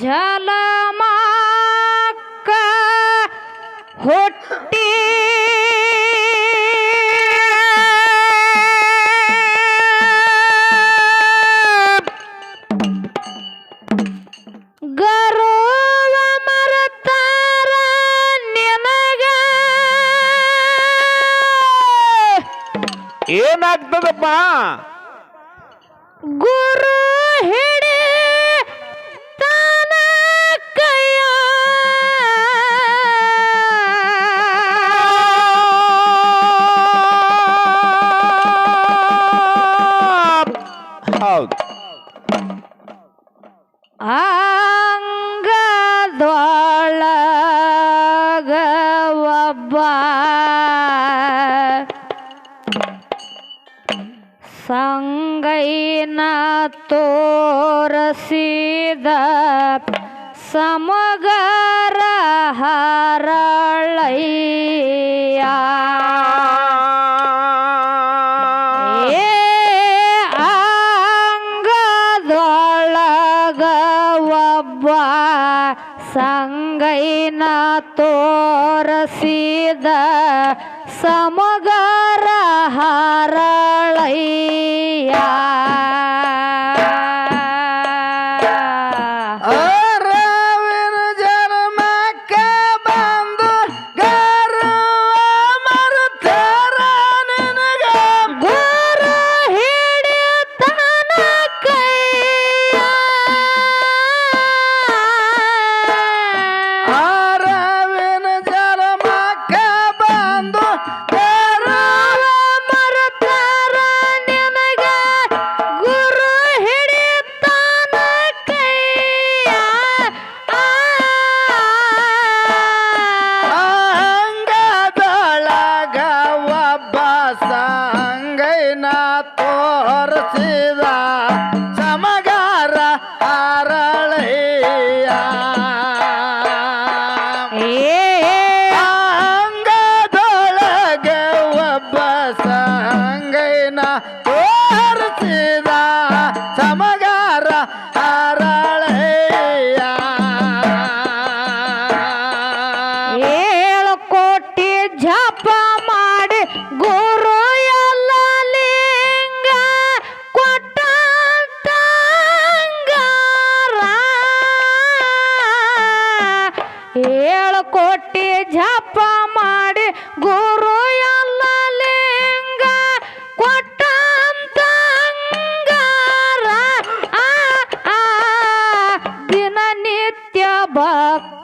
ಜಲಮಾಕ್ಕ ಹೊಟ್ಟಿ. ಏನಾಗ್ತದಪ್ಪ? ಕೈನ ತೋರಸಿದ ಸಮಗರ ಹರಳಯ್ಯ.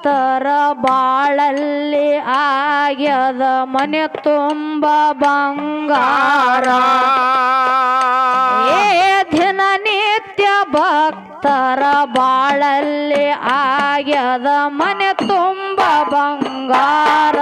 ಭಕ್ತರ ಬಾಳಲ್ಲಿ ಆಗ್ಯದ ಮನೆ ತುಂಬ ಬಂಗಾರ. ಏ ದಿನ ನಿತ್ಯ ಭಕ್ತರ ಬಾಳಲ್ಲಿ ಆಗ್ಯದ ಮನೆ ತುಂಬ ಬಂಗಾರ.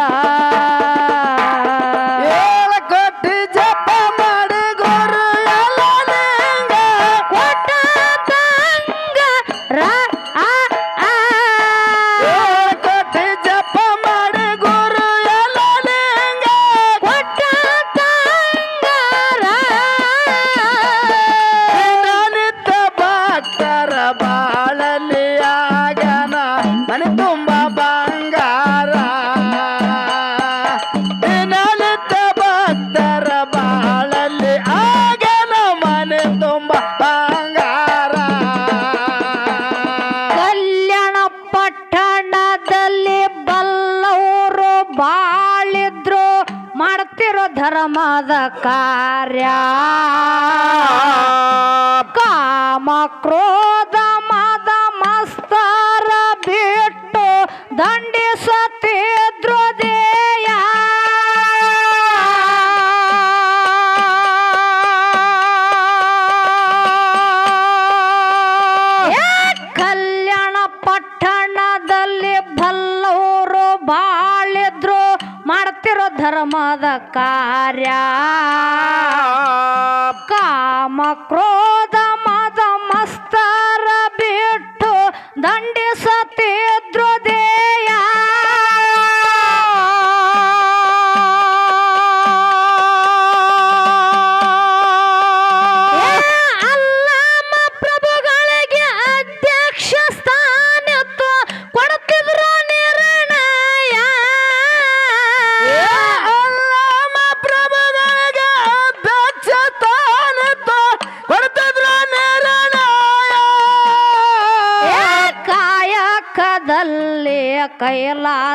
ಕಾರ್ಯ. ಕಾಮ ಕ್ರೋಧ ಮದ ಮಸ್ತರ ಬಿಟ್ಟು ದಂಡಿಸತಿದ್ರು ದೇಯ ಕಲ್ಯಾಣ ಪಟ್ಟಣದಲ್ಲಿ ಬಲ್ಲವರು ಬಾಳಿದ್ರು ಮಾಡ್ತಿರೋ ಧರ್ಮದ ಕಾರ್ಯ. ಕಾಮ ಕ್ರೋಧ ಮದ ಮಸ್ತರ ಬಿಟ್ಟು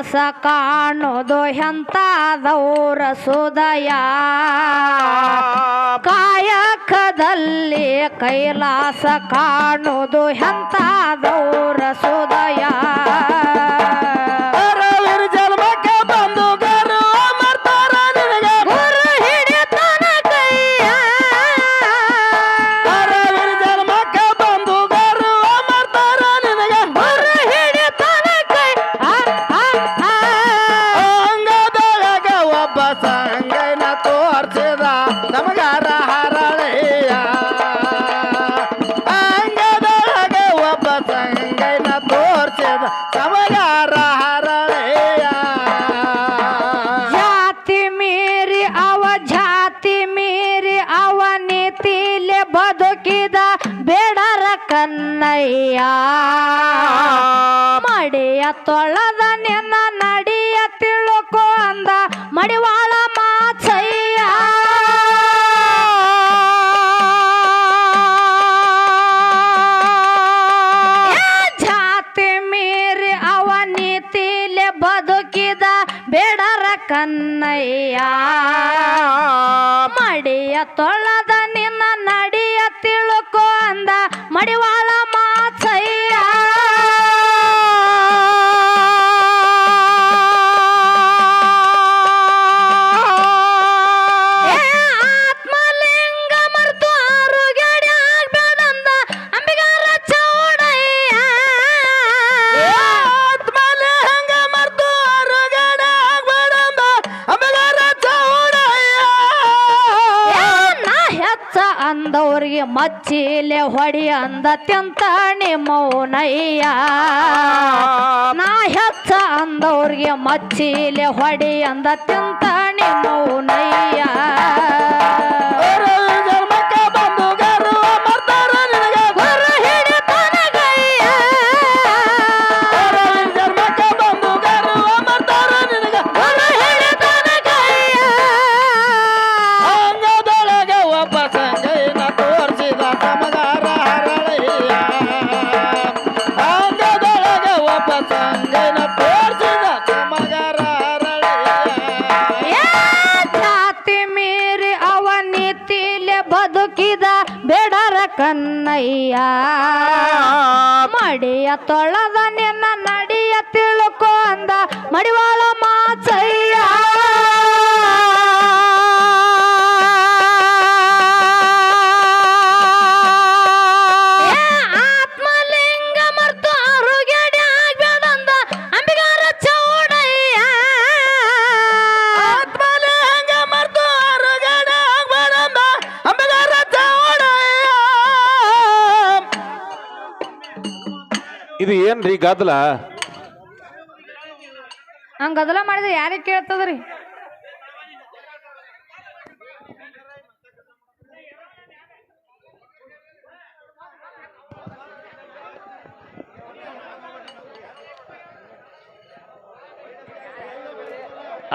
ಕೈಲಾಸ ಕಾಣೋದು ಎಂತಾದೌರ ಸುದಯ ಕಾಯಕದಲ್ಲಿ ಕೈಲಾಸ ಕಾಣೋದು ಎಂತಾದೌರ ಸುದಯ ಬದುಕಿದ ಬೇಡರ ಕನ್ನಯ್ಯ. ಮಡಿಯ ತೊಳ್ಳದ ನಿನ್ನ ನಡಿಯ ತಿಳುಕೋ ಅಂದ ಮಡಿವಾಳ ಅಂದವ್ರಿಗೆ ಮಚ್ಚಿಲೆ ಹೊಡಿ ಅಂದ ತಿಂತಾಣಿ ಮೌನಯ್ಯ. ನಾ ಹೆಚ್ಚ ಅಂದವ್ರಿಗೆ ಮಚ್ಚಿಲೆ ಹೊಡಿ ಅಂದ ತಿಂತಾಣಿ ಮೌನಯ್ಯ. ಕನ್ನಯ್ಯ ಮಡಿಯ ಇದು ಏನ್ರಿ ಗದ್ದಲ? ಹಂಗ ಗದಲ ಮಾಡಿದ್ರೆ ಯಾರಿಗೆ ಕೇಳ್ತದ್ರಿ?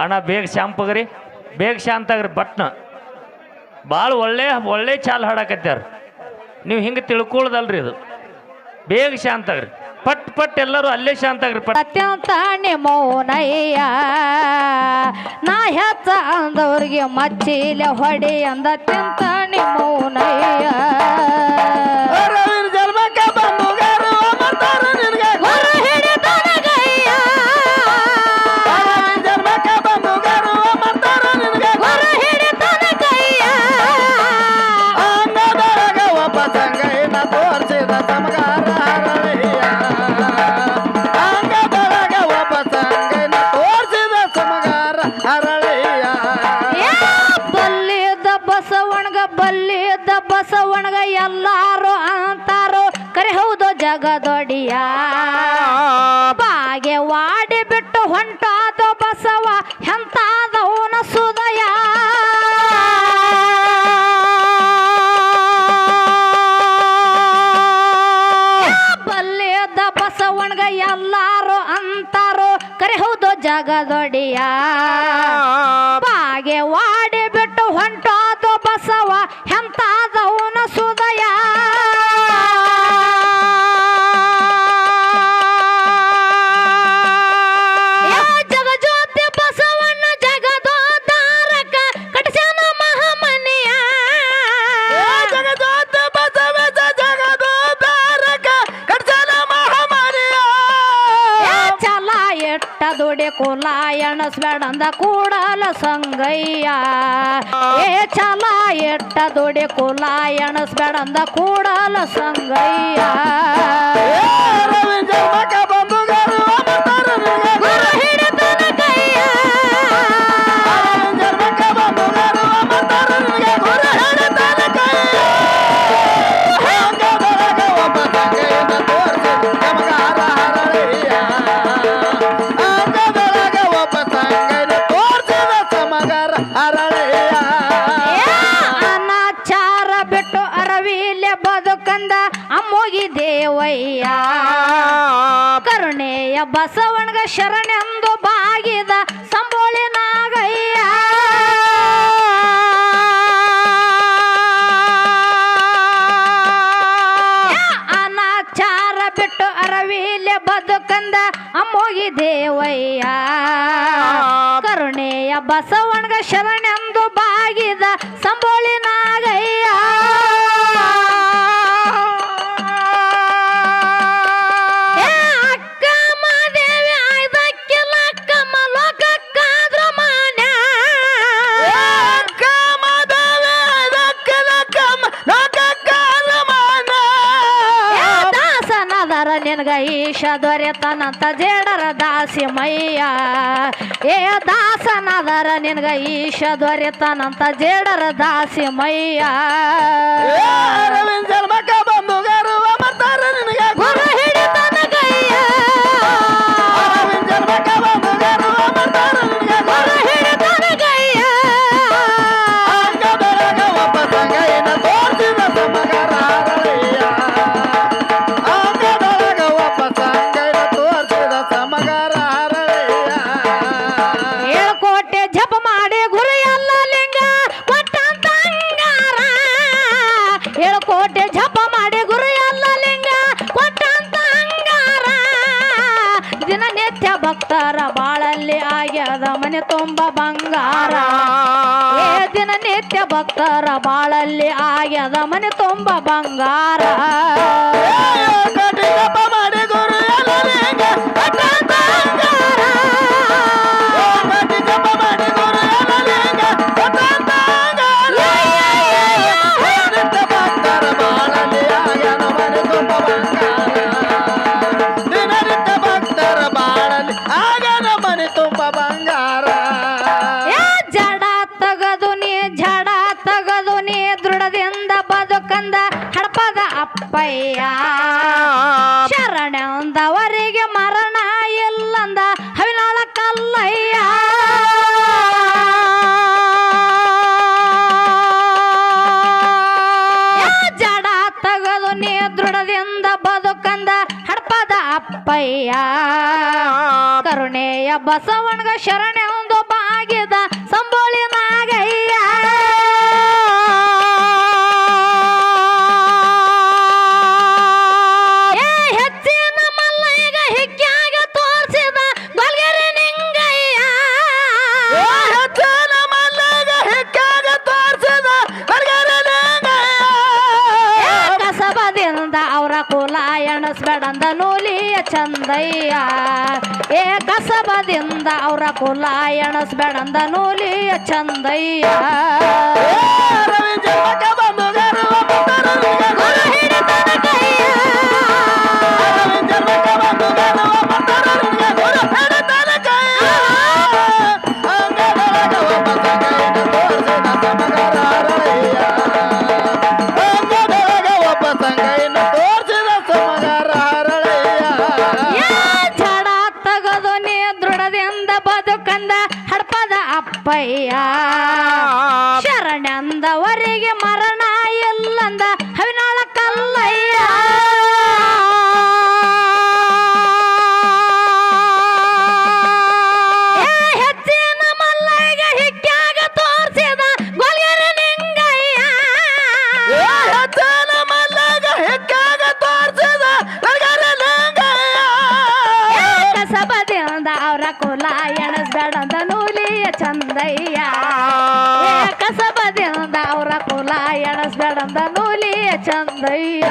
ಅಣ್ಣ ಬೇಗ ಶಾಂಪಗ್ರಿ ಬೇಗ ಶಾಂತಾಗ್ರಿ ಬಟ್ನ. ಭಾಳ ಒಳ್ಳೆ ಒಳ್ಳೆ ಚಾಲ್ ಹಾಡಾಕತ್ತಾರ ನೀವು ಹಿಂಗೆ ತಿಳ್ಕೊಳ್ದಲ್ರಿ ಇದು. ಬೇಗ ಶಾಂತಾಗ್ರಿ ಪಟ್ ಪಟ್ ಎಲ್ಲರೂ ಅಲ್ಲೇ ಶಾಂತಾಗ್ರಿ, ಪಟ್. ಅತ್ಯಂತ ಮೌನಯ್ಯ, ನಾ ಹೆಚ್ಚ ಅಂದವ್ರಿಗೆ ಮಚ್ಚಿಲೆ ಹೊಡಿ ಅಂದ ತಿಂತಾಣಿ ಮೌನಯ್ಯ. ಜಗದೊಡಿಯ ಬಾಗೆ ವಾಡಿ ಬಿಟ್ಟು ಹೊಂಟಾದ ಬಸವ, ಎಂತಾದವನ ಸುದಯ. ಬಲ್ಲಿಯದ ಬಸವಣ್ಗ ಎಲ್ಲಾರು ಅಂತಾರೋ. ಕರೆ ಹೌದು ಜಗದೊಡಿಯ. ಬಾಗೆ ವಾಡಿ ಚಲ ಎಣಸ್ಬೇಡಂದ ಕೂಡಲ ಸಂಗಯ್ಯ. ಏ ಚಲ ಎಟ್ಟ ದುಡಿ ಕುಲ ಎಣಸ್ಬೇಡಂದ ಕೂಡಲ ಸಂಗಯ್ಯ. ಬಸವಣಗ ಶರಣೆಂದು ಬಾಗಿದ ಸಂಬೋಳಿ ನಾಗಯ್ಯ. ಅನಾಚಾರ ಬಿಟ್ಟು ಅರವಿಲೆ ಬದುಕಂದ ಅಮ್ಮೋಗಿ ದೇವಯ್ಯ. ಕರುಣೆಯ ಬಸವಣಗ ಶರಣೆಂದು ಬಾಗಿದ ಸಂಬೋಳಿ ನಿನಗ ಈಶ ದೊರೆತನಂತ ಜೇಡರ ದಾಸಿ ಮೈಯ ಏ ದಾಸನದರ ನಿನಗ ಈಶ ದೊರೆತನಂತ ಜೇಡರ ದಾಸಿ ಮೈಯ ಭಕ್ತರ ಬಾಳಲ್ಲಿ ಆಗ್ಯದ ಮನೆ ತುಂಬ ಬಂಗಾರ. ಮಾಡಿ ಗುರು ಅಯ್ಯ ಕರುಣೆಯ ಬಸವಣ್ಗ ಶರಣೆ ಎಣಸ್ಬೇಡಂದನೂಲಿಯ ಚಂದಯ್ಯ. ಏ ಕಸಬದಿಂದ ಅವರ ಕುಲ ಎಣಸ್ಬೇಡಂದನೂಲಿಯ ಚಂದಯ್ಯ. ಅಪ್ಪಯ್ಯ. ಶರಣಂದವರಿಗೆ ಮರಣ ಇಲ್ಲಂದ ಕೈಯ. ಕಸಬದಿಂದ ಅವರ ಕುಲ ಎಣಸ್ಬೇಡಂದ ನೂಲಿಯ ಚಂದಯ್ಯ.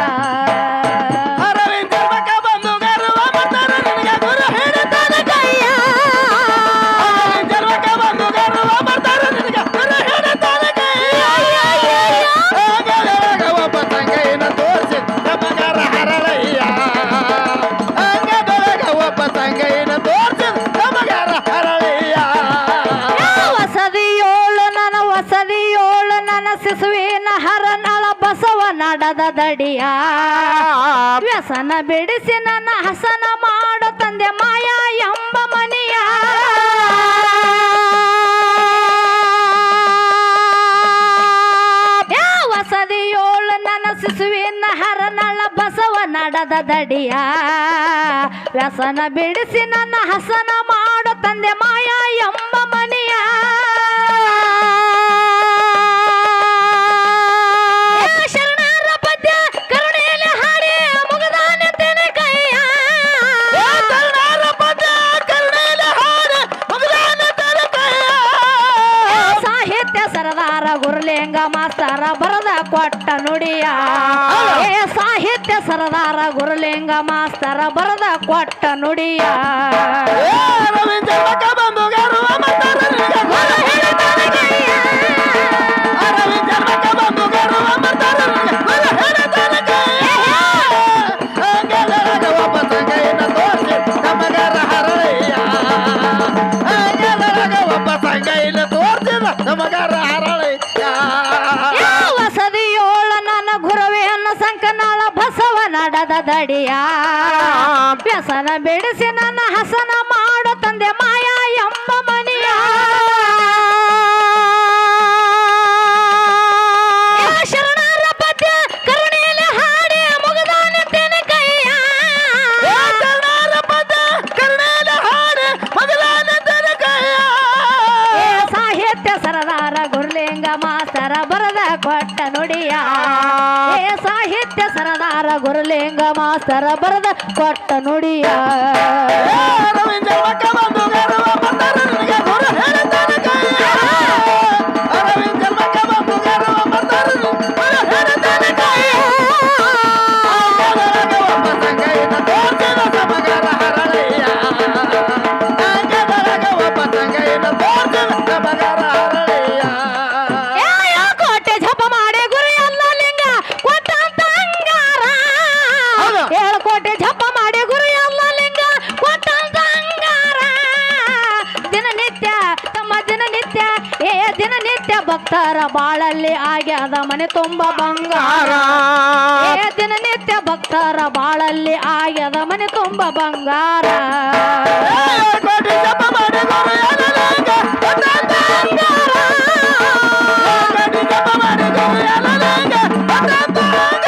ದಡಿಯ ವ್ಯಸನ ಬಿಡಿಸಿ ನನ್ನ ಹಸನ ಮಾಡು ತಂದೆ ಮಾಯಾ ಎಂಬ ಮನೆಯ. ವಸದಿಯೋಳು ನನ್ನ ಶಿಶುವಿನ ಹರನಳ ಬಸವ ನಡದ ದಡಿಯ. ವ್ಯಸನ ಬಿಡಿಸಿ ನನ್ನ ಹಸನ ಮಾಡು ತಂದೆ ಮಾಯಾ ಎಂಬ ಸರದಾರ ಗುರುಲಿಂಗ ಮಾಸ್ತರ ಬರದ ಕೊಟ್ಟ ನುಡಿಯ. ಏ ಸಾಹಿತ್ಯ ಸರದಾರ ಗುರುಲಿಂಗ ಮಾಸ್ತರ ಬರದ ಕೊಟ್ಟ ನುಡಿಯ. ಮಗಾರ ನಡದ ದಡಿಯ ವ್ಯಸನ ಬಿಡಿಸಿ ನನ್ನ ಹಸನ ಮಾಡು ತಂದೆ ಮಾಯಾ ಎಂಬ ಮನೆಯ. ಶರಣರ ಪದ್ಯ ಕರುಣೆಯಲ್ಲಿ ಹಾಡಿ ಕೈಯ. ಕರುಣೆಯಲ್ಲಿ ಹಾಡಿ ಸಾಹಿತ್ಯ ಸರದಾರ ಗುರುಲಿಂಗ ಮಾಸ್ತರ ಬರದ ಕೊಟ್ಟ ನುಡಿಯ. ಸರದಾರ ಗುರುಲಿಂಗ ಮಾಸ್ತರ ಬರದ ಕೊಟ್ಟ ನುಡಿಯ. ಕೃಷ್ಣದ ಮನೆ ತುಂಬ ಬಂಗಾರ. ದಿನನಿತ್ಯ ಭಕ್ತರ ಬಾಳಲ್ಲಿ ಆಯದ ಮನೆ ತುಂಬ ಬಂಗಾರ. ಬಂಗಾರ